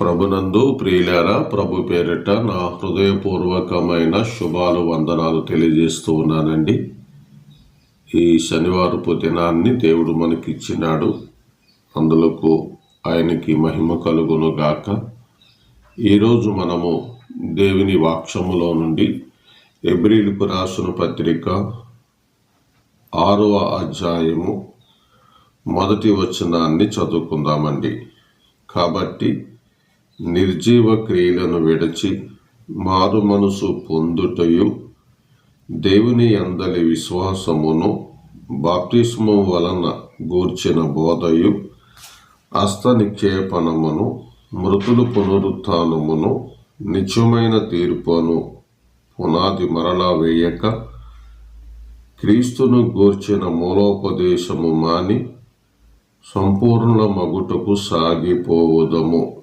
ప్రభునందు ప్రియులారా ప్రభు పేరిట నా హృదయపూర్వకమైన శుభాలు వందనాలు తెలియజేస్తూ ఉన్నానండి. ఈ శనివారపు దినాన్ని దేవుడు మనకిచ్చినాడు. అందులకు ఆయనకి మహిమ కలుగును గాక ఈరోజు మనము దేవుని వాక్షములో నుండి ఎబ్రిల్కు రాసిన పత్రిక ఆరవ అధ్యాయము మొదటి వచనాన్ని చదువుకుందామండి. కాబట్టి నిర్జీవ క్రియలను విడచి మారు మనసు పొందుటయు దేవుని అందలి విశ్వాసమును బాప్తిస్ము వలన గూర్చిన బోధయు హస్త నిక్షేపణమును మృతులు పునరుత్నమును నిత్యమైన తీర్పును పునాది మరలా వేయక క్రీస్తును గూర్చిన మూలోపదేశము మాని సంపూర్ణ మగుటకు సాగిపోవుదము.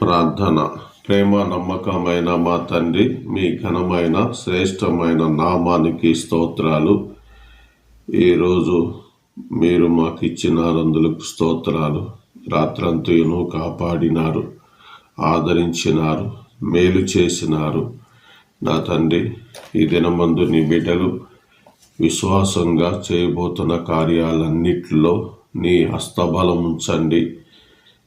ప్రార్థన. ప్రేమ నమ్మకమైన మా తండ్రి మీ ఘనమైన శ్రేష్టమైన నామానికి స్తోత్రాలు. ఈరోజు మీరు మాకు ఇచ్చినారందులకు స్తోత్రాలు. రాత్రంతయును కాపాడినారు ఆదరించినారు మేలు చేసినారు. నా తండ్రి ఈ దినమందు నీ బిడ్డలు విశ్వాసంగా చేయబోతున్న కార్యాలన్నిటిలో నీ హస్తబలం ఉంచండి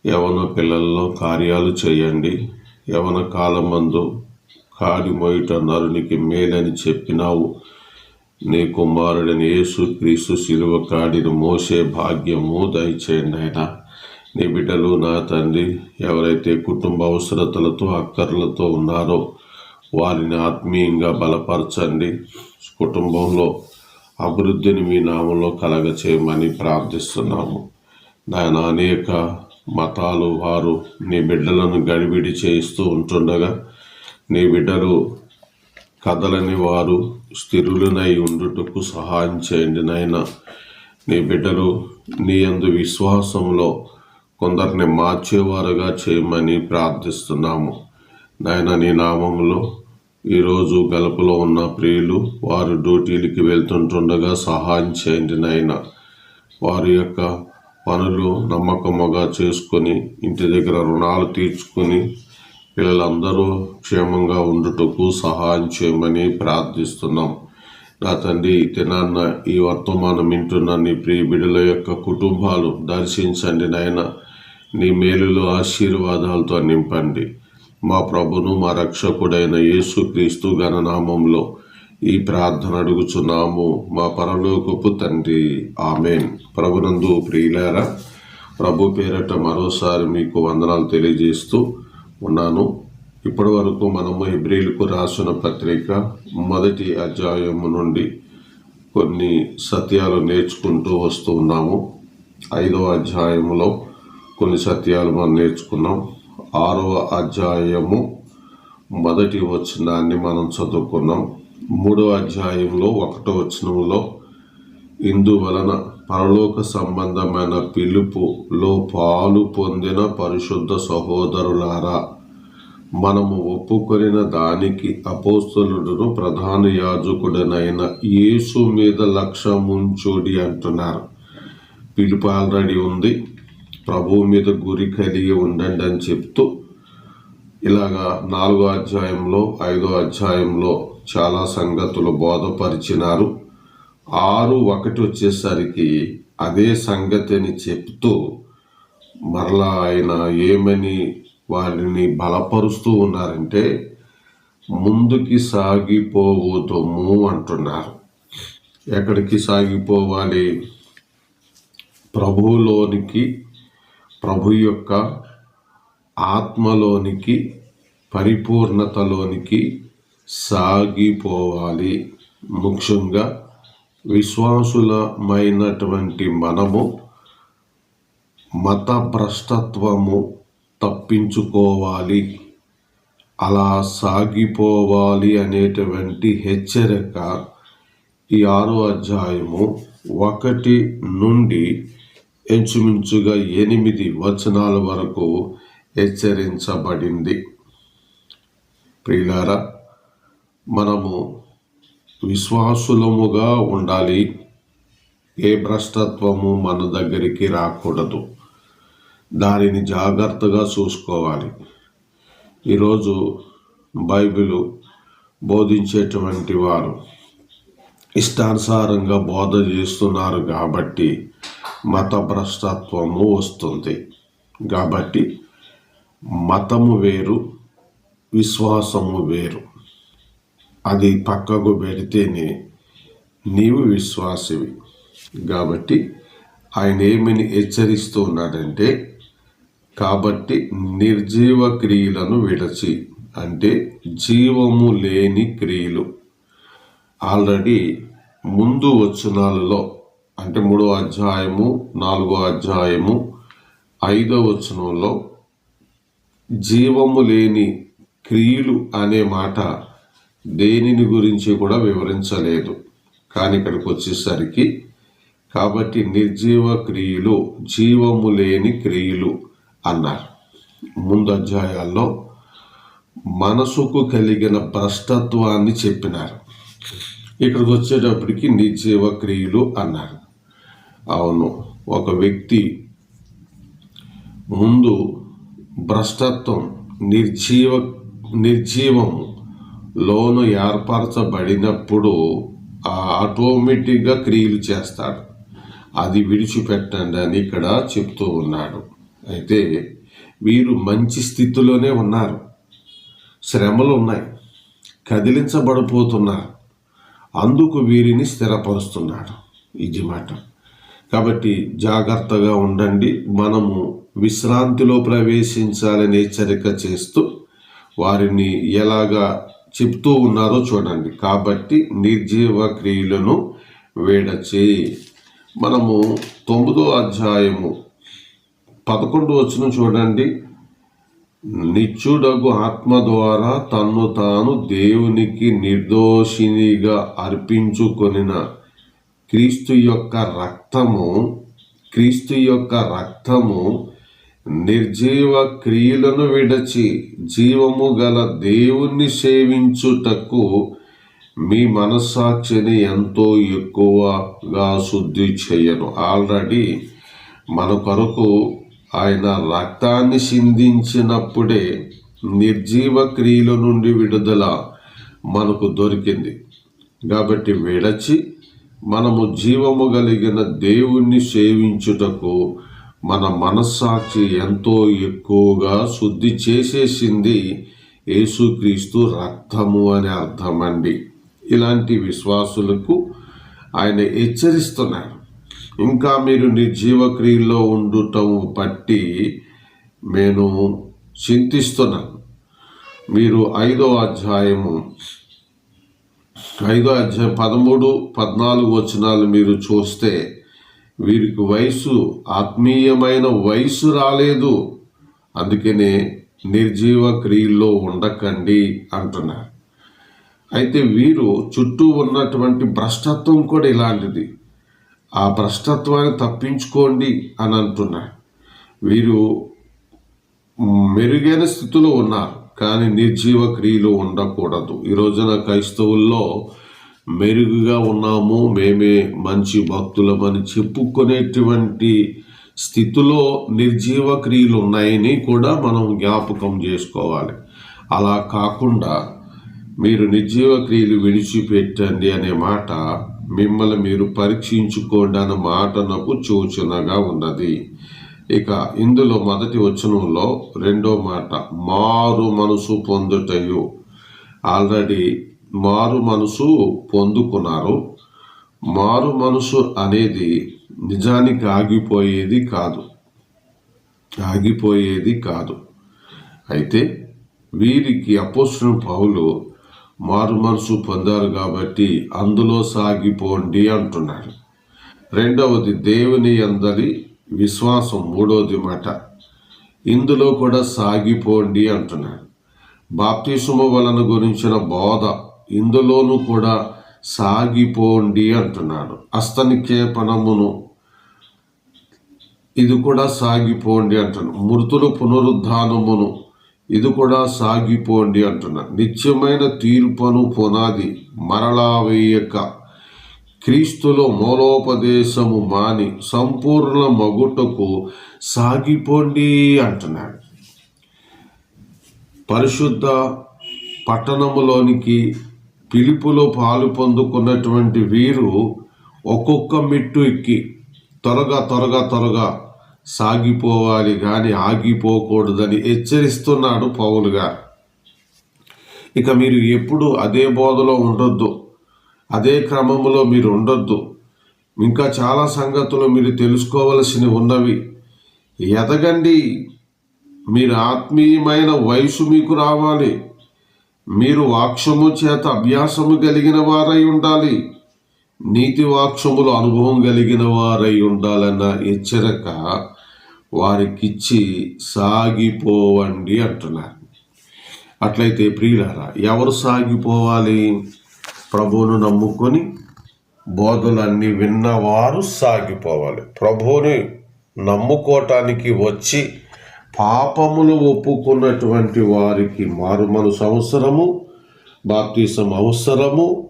యవన పిల్లల్లో కార్యాలు చేయండి. యవన కాలమందు కాడి మొయిట నరునికి మేలని చెప్పినావు. నీ కుమారుడిని యేసు క్రీస్తు శిలువ కాడిని మోసే భాగ్యము దయచేయండి ఆయన నీ బిడ్డలు నా తండ్రి ఎవరైతే కుటుంబ అవసరతలతో అక్కర్లతో ఉన్నారో వారిని ఆత్మీయంగా బలపరచండి. కుటుంబంలో అభివృద్ధిని మీ నామంలో కలగ చేయమని ప్రార్థిస్తున్నాము. నాయన అనేక మతాలు వారు నీ బిడ్డలను గడిబిడి చేయిస్తూ ఉంటుండగా నీ బిడ్డలు కదలని వారు స్థిరులనై ఉండుటకు సహాయం చేయండి నాయన. నీ బిడ్డలు నీ అందు విశ్వాసంలో కొందరిని మార్చేవారుగా చేయమని ప్రార్థిస్తున్నాము. నాయన నీ నామంలో ఈరోజు గలుపులో ఉన్న ప్రియులు వారు డ్యూటీలకి వెళ్తుంటుండగా సహాయం చేయండి నాయన. వారి యొక్క పనులు నమ్మకముగా చేసుకొని ఇంటి దగ్గర రుణాలు తీర్చుకొని పిల్లలందరూ క్షేమంగా ఉండుటకు సహాయం చేయమని ప్రార్థిస్తున్నాం. నా తండ్రి తినాన్న ఈ వర్తమానం వింటున్న నీ ప్రియ బిడ్డల యొక్క కుటుంబాలు దర్శించండి నాయన. నీ మేలులో ఆశీర్వాదాలతో నింపండి. మా ప్రభును మా రక్షకుడైన యేసుక్రీస్తు గణనామంలో ఈ ప్రార్థన అడుగుచున్నాము మా పరలోకపు తండ్రి. ఆమెన్. ప్రభునందు ప్రియులారా ప్రభు పేరట మరోసారి మీకు వందనాలు తెలియజేస్తూ ఉన్నాను. ఇప్పటి వరకు మనము హెబ్రిలకు రాసిన పత్రిక మొదటి అధ్యాయము నుండి కొన్ని సత్యాలు నేర్చుకుంటూ వస్తూ ఉన్నాము. ఐదవ అధ్యాయములో కొన్ని సత్యాలు మనం నేర్చుకున్నాం. ఆరవ అధ్యాయము మొదటి వచనాన్ని మనం చదువుకున్నాం. మూడవ అధ్యాయంలో ఒకటో వచనంలో ఇందువలన పరలోక సంబంధమైన పిలుపులో పాలు పొందిన పరిశుద్ధ సహోదరులారా మనము ఒప్పుకొనిన దానికి అపోస్తలుడును ప్రధాన యాజకుడనైన యేసు మీద లక్ష్యముంచుడి అంటున్నారు. పిలుపు ఆల్రెడీ ఉంది ప్రభువు మీద గురి కలిగి ఉండండి అని చెప్తూ ఇలాగా నాలుగో అధ్యాయంలో ఐదో అధ్యాయంలో చాలా సంగతులు బోధపరిచినారు. ఆరు ఒకటి వచ్చేసరికి అదే సంగతిని చెప్తూ మరలా ఆయన ఏమని వారిని బలపరుస్తూ ఉన్నారంటే ముందుకి సాగిపోవద్దుము అంటున్నారు. ఎక్కడికి సాగిపోవాలి? ప్రభువులోనికి ప్రభు యొక్క ఆత్మలోనికి పరిపూర్ణతలోనికి సాగిపోవాలి. ముఖ్యంగా విశ్వాసులమైనటువంటి మనము మతభ్రష్టత్వము తప్పించుకోవాలి. అలా సాగిపోవాలి అనేటువంటి హెచ్చరిక ఈ ఆరో అధ్యాయము ఒకటి నుండి ఇంచుమించుగా ఎనిమిది వచనాల వరకు హెచ్చరించబడింది. ప్రియులారా మనము విశ్వాసులముగా ఉండాలి. ఏ భ్రష్టత్వము మన దగ్గరికి రాకూడదు. దానిని జాగ్రత్తగా చూసుకోవాలి. ఈరోజు బైబిల్ బోధించేటువంటి వారు ఇష్టానుసారంగా బోధ చేస్తున్నారు కాబట్టి మత భ్రష్టత్వము వస్తుంది. కాబట్టి మతము వేరు విశ్వాసము వేరు. అది పక్కకు పెడితేనే నీవు విశ్వాసివి. కాబట్టి ఆయన ఏమని హెచ్చరిస్తూ ఉన్నాడంటే కాబట్టి నిర్జీవ క్రియలను విడచి అంటే జీవము లేని క్రియలు. ఆల్రెడీ ముందు వచనాలలో అంటే మూడో అధ్యాయము నాలుగో అధ్యాయము ఐదో వచనంలో జీవము లేని క్రియలు అనే మాట దేనిని గురించి కూడా వివరించలేదు. కానీ ఇక్కడికి వచ్చేసరికి కాబట్టి నిర్జీవ క్రియలు జీవము లేని క్రియలు అన్నారు. ముందు అధ్యాయాల్లో మనసుకు కలిగిన భ్రష్టత్వాన్ని చెప్పినారు. ఇక్కడికి వచ్చేటప్పటికి నిర్జీవ క్రియలు అన్నారు. అవును ఒక వ్యక్తి ముందు భ్రష్టత్వం నిర్జీవ నిర్జీవము లోను ఏర్పరచబడినప్పుడు ఆ ఆటోమేటిక్గా క్రియలు చేస్తాడు. అది విడిచిపెట్టండి అని ఇక్కడ చెప్తూ ఉన్నాడు. అయితే వీరు మంచి స్థితిలోనే ఉన్నారు. శ్రమలు ఉన్నాయి. కదిలించబడిపోతున్నారు. అందుకు వీరిని స్థిరపరుస్తున్నాడు. ఇది మాట. కాబట్టి జాగ్రత్తగా ఉండండి. మనము విశ్రాంతిలో ప్రవేశించాలని హెచ్చరిక చేస్తూ వారిని ఎలాగా చెప్తూ ఉన్నారో చూడండి. కాబట్టి నిర్జీవ క్రియలను వేడచి. మనము తొమ్మిదో అధ్యాయము పదకొండు వచ్చిన చూడండి. నిత్యుడగు ఆత్మ ద్వారా తన్ను తాను దేవునికి నిర్దోషినిగా అర్పించుకొనిన క్రీస్తు యొక్క రక్తము క్రీస్తు యొక్క రక్తము నిర్జీవ క్రియలను విడచి జీవము గల దేవుణ్ణి సేవించుటకు మీ మనస్సాక్షిని ఎంతో ఎక్కువగా శుద్ధి చేయను. ఆల్రెడీ మన కొరకు ఆయన రక్తాన్ని సిందించినప్పుడే నిర్జీవ క్రియల నుండి విడుదల మనకు దొరికింది. కాబట్టి విడచి మనము జీవము కలిగిన దేవుణ్ణి సేవించుటకు మన మనస్సాక్షి ఎంతో ఎక్కువగా శుద్ధి చేసేసింది యేసుక్రీస్తు రక్తము అని అర్థమండి. ఇలాంటి విశ్వాసులకు ఆయన హెచ్చరిస్తున్నారు. ఇంకా మీరు నిర్జీవ క్రియల్లో ఉండటం బట్టి నేను చింతిస్తున్నాను. మీరు ఐదో అధ్యాయము ఐదో అధ్యాయం పదమూడు పద్నాలుగు వచనాలు మీరు చూస్తే వీరికి వయసు ఆత్మీయమైన వయసు రాలేదు. అందుకనే నిర్జీవ క్రియల్లో ఉండకండి అంటున్నారు. అయితే వీరు చుట్టూ ఉన్నటువంటి భ్రష్టత్వం కూడా ఇలాంటిది. ఆ భ్రష్టత్వాన్ని తప్పించుకోండి అని అంటున్నారు. వీరు మెరుగైన స్థితిలో ఉన్నారు కానీ నిర్జీవ క్రియలు ఉండకూడదు. ఈ రోజున క్రైస్తవుల్లో మెరుగుగా ఉన్నాము. మేమే మంచి భక్తులమని చెప్పుకునేటువంటి స్థితిలో నిర్జీవ క్రియలు ఉన్నాయని కూడా మనం జ్ఞాపకం చేసుకోవాలి. అలా కాకుండా మీరు నిర్జీవ క్రియలు విడిచిపెట్టండి అనే మాట మిమ్మల్ని మీరు పరీక్షించుకోండి అన్న మాట నాకు సూచనగా ఉన్నది. ఇక ఇందులో మొదటి వచనంలో రెండో మాట మారు మనసు పొందుటయు. ఆల్రెడీ మారు మనసు పొందుకున్నారు. మారు మనసు అనేది నిజానికి ఆగిపోయేది కాదు. ఆగిపోయేది కాదు. అయితే వీరికి అపోసిన పౌలు మారు మనసు పొందారు కాబట్టి అందులో సాగిపోండి అంటున్నాడు. రెండవది దేవుని అందరి విశ్వాసం మూడవది మాట ఇందులో కూడా సాగిపోండి అంటున్నాడు. బాప్తిసుమ వలన గురించిన బోధ ఇందులోనూ కూడా సాగిపోండి అంటున్నాడు. అస్తనిక్షేపణమును ఇది కూడా సాగిపోండి అంటున్నాడు. మృతులు పునరుద్ధానమును. ఇది కూడా సాగిపోండి అంటున్నాడు. నిత్యమైన తీర్పును పునాది మరలా వేయక. క్రీస్తులో మూలోపదేశము మాని సంపూర్ణ మగుటకు సాగిపోండి అంటున్నాడు. పరిశుద్ధ పట్టణములోనికి పిలుపులో పాలు పొందుకున్నటువంటి వీరు ఒక్కొక్క మెట్టు ఎక్కి త్వరగా త్వరగా త్వరగా సాగిపోవాలి కానీ ఆగిపోకూడదని హెచ్చరిస్తున్నాడు పౌలు గారు. ఇక మీరు ఎప్పుడు అదే బోధలో ఉండొద్దు అదే క్రమంలో మీరు ఉండొద్దు. ఇంకా చాలా సంగతులు మీరు తెలుసుకోవలసినవి ఉన్నవి. ఎదగండి మీరు ఆత్మీయమైన వయసు మీకు రావాలి. మీరు వాక్షము చేత అభ్యాసము కలిగిన వారై ఉండాలి. నీతి వాక్షములు అనుభవం కలిగిన వారై ఉండాలన్న హెచ్చరిక వారికిచ్చి సాగిపోవండి అంటున్నారు. అట్లయితే ప్రియులారా ఎవరు సాగిపోవాలి? ప్రభువును నమ్ముకొని బోధలన్నీ విన్నవారు సాగిపోవాలి. ప్రభువుని నమ్ముకోవటానికి వచ్చి పాపములు ఒప్పుకున్నటువంటి వారికి మారుమను అవసరము బాప్తీసం అవసరము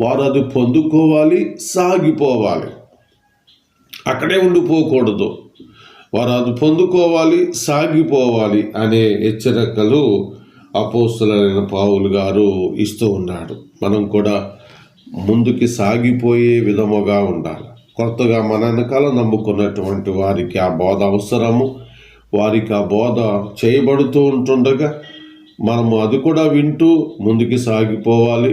వారు అది పొందుకోవాలి సాగిపోవాలి. అక్కడే ఉండిపోకూడదు. వారు అది పొందుకోవాలి సాగిపోవాలి అనే హెచ్చరికలు అపోస్తులైన పావులు గారు ఇస్తూ ఉన్నాడు. మనం కూడా ముందుకి సాగిపోయే విధముగా ఉండాలి. కొత్తగా మన వెనకాల నమ్ముకున్నటువంటి వారికి ఆ బోధ అవసరము వారికి ఆ బోధ చేయబడుతూ ఉంటుండగా మనము అది కూడా వింటూ ముందుకు సాగిపోవాలి.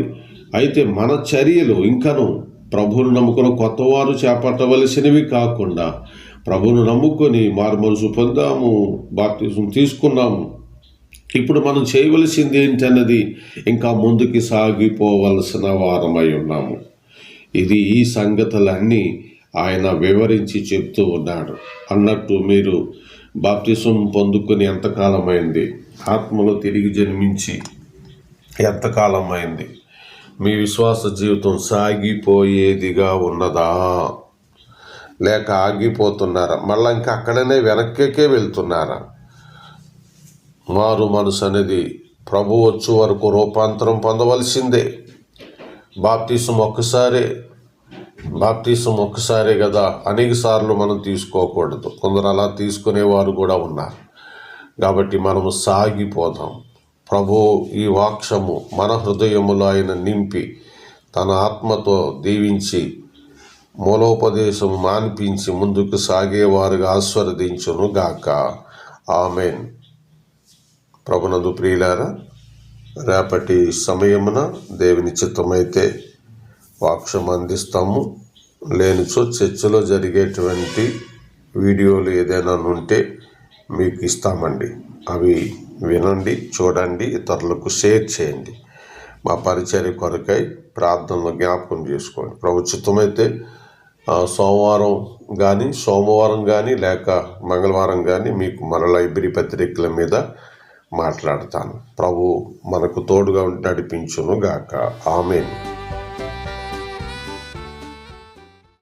అయితే మన చర్యలు ఇంకను ప్రభువును నమ్ముకున్న కొత్తవారు చేపట్టవలసినవి కాకుండా ప్రభువును నమ్ముకొని మారు మనసు పొందాము బాప్తిజం తీసుకున్నాము. ఇప్పుడు మనం చేయవలసింది ఏంటన్నది ఇంకా ముందుకి సాగిపోవలసిన వారమై ఉన్నాము. ఇది ఈ సంగతులన్నీ ఆయన వివరించి చెప్తూ ఉన్నాడు. అన్నట్టు మీరు బాప్తిసం పొందుకుని ఎంతకాలమైంది? ఆత్మలో తిరిగి జన్మించి ఎంతకాలమైంది? మీ విశ్వాస జీవితం సాగిపోయేదిగా ఉన్నదా? లేక ఆగిపోతున్నారా? మళ్ళీ ఇంకా అక్కడనే వెనక్కే వెళ్తున్నారా? మారు మనసు అనేది ప్రభు వచ్చు వరకు రూపాంతరం పొందవలసిందే. బాప్తీసం ఒక్కసారే బాప్తీసం ఒక్కసారే కదా అనేక సార్లు మనం తీసుకోకూడదు. కొందరు అలా తీసుకునేవారు కూడా ఉన్నారు. కాబట్టి మనము సాగిపోదాం. ప్రభు ఈ వాక్షము మన హృదయములో ఆయన నింపి తన ఆత్మతో దీవించి మూలోపదేశం మాన్పించి ముందుకు సాగేవారుగా ఆస్వాదించును గాక. ఆమెన్. ప్రభునందు ప్రియులారా రేపటి సమయమున దేవుని చిత్తమైతే వాక్షం అందిస్తాము లేనిచో చర్చలో జరిగేటువంటి వీడియోలు ఏదైనా ఉంటే మీకు ఇస్తామండి అవి వినండి చూడండి ఇతరులకు షేర్ చేయండి. మా పరిచర్య కొరకై ప్రార్థనలు జ్ఞాపకం చేసుకోండి. ప్రభు సోమవారం కానీ సోమవారం కానీ లేక మంగళవారం కానీ మీకు మన లైబ్రరీ పత్రికల మీద మాట్లాడతాను. ప్రభు మనకు తోడుగా నడిపించును గాక ఆమెను.